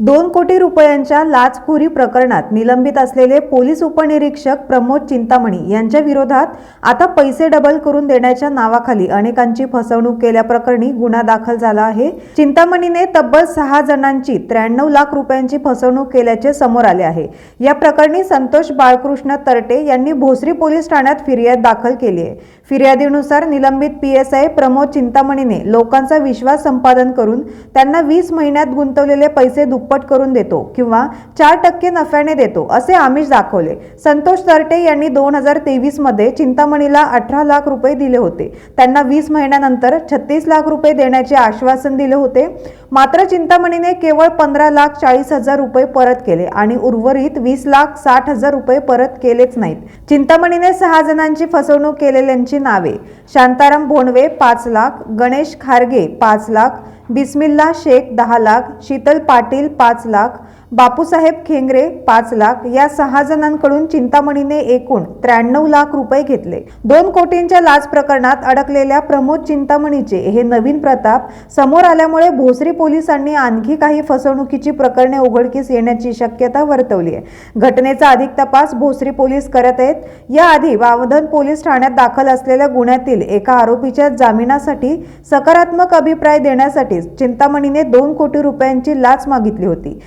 दोन कोटी रुपयांच्या लाचखोरी प्रकरणात निलंबित असलेले पोलीस उपनिरीक्षक प्रमोद चिंतामणी यांच्या विरोधात आता पैसे डबल करून देण्याच्या नावाखाली अनेकांची फसवणूक केल्याप्रकरणी गुन्हा दाखल झाला आहे. चिंतामणीने तब्बल सहा जणांची त्र्याण्णव लाख रुपयांची फसवणूक केल्याचे समोर आले आहे. या प्रकरणी संतोष बाळकृष्ण तरटे यांनी भोसरी पोलीस ठाण्यात फिर्याद दाखल केली आहे. फिर्यादीनुसार निलंबित पी एस आय प्रमोद चिंतामणीने लोकांचा विश्वास संपादन करून त्यांना वीस महिन्यात गुंतवलेले पैसे दुप्पट करून देतो किंवा चार टक्के नफ्याने देतो असे आमिष दाखवले. संतोष तरटे यांनी दोन हजार तेवीसमध्ये चिंतामणीला अठरा लाख रुपये दिले होते. त्यांना वीस महिन्यानंतर छत्तीस लाख रुपये देण्याचे आश्वासन दिले होते. मात्र चिंतामणीने केवळ पंधरा लाख चाळीस हजार रुपये परत केले आणि उर्वरित वीस लाख साठ हजार रुपये परत केलेच नाहीत. चिंतामणीने सहा जणांची फसवणूक केलेल्यांची नावे. शांताराम भोंडवे पाच लाख गणेश खारगे पाच लाख बिस्मिल्ला शेख दहा लाख शीतल पाटील पाच लाख बापूसाहेब खेंगरे पाच लाख या सहा जणांकडून चिंतामणीने एकूण त्र्याण्णव लाख रुपये घेतले. दोन कोटींच्या लाच प्रकरणात अडकलेल्या प्रमोद चिंतामणीचे हे नवीन प्रताप समोर आल्यामुळे भोसरी पोलिसांनी आणखी काही फसवणुकीची प्रकरणे उघडकीस येण्याची शक्यता वर्तवली आहे. घटनेचा अधिक तपास भोसरी पोलीस करत आहेत. याआधी वावधन पोलीस ठाण्यात दाखल असलेल्या गुन्ह्यातील एका आरोपीच्या जामिनासाठी सकारात्मक अभिप्राय देण्यासाठी चिंतामणीने दोन कोटी रुपयांची लाच मागितली होती.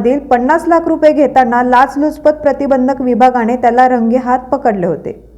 मधील पन्नास लाख रुपये घेताना लाचलुचपत प्रतिबंधक विभागाने त्याला रंगेहात पकडले होते.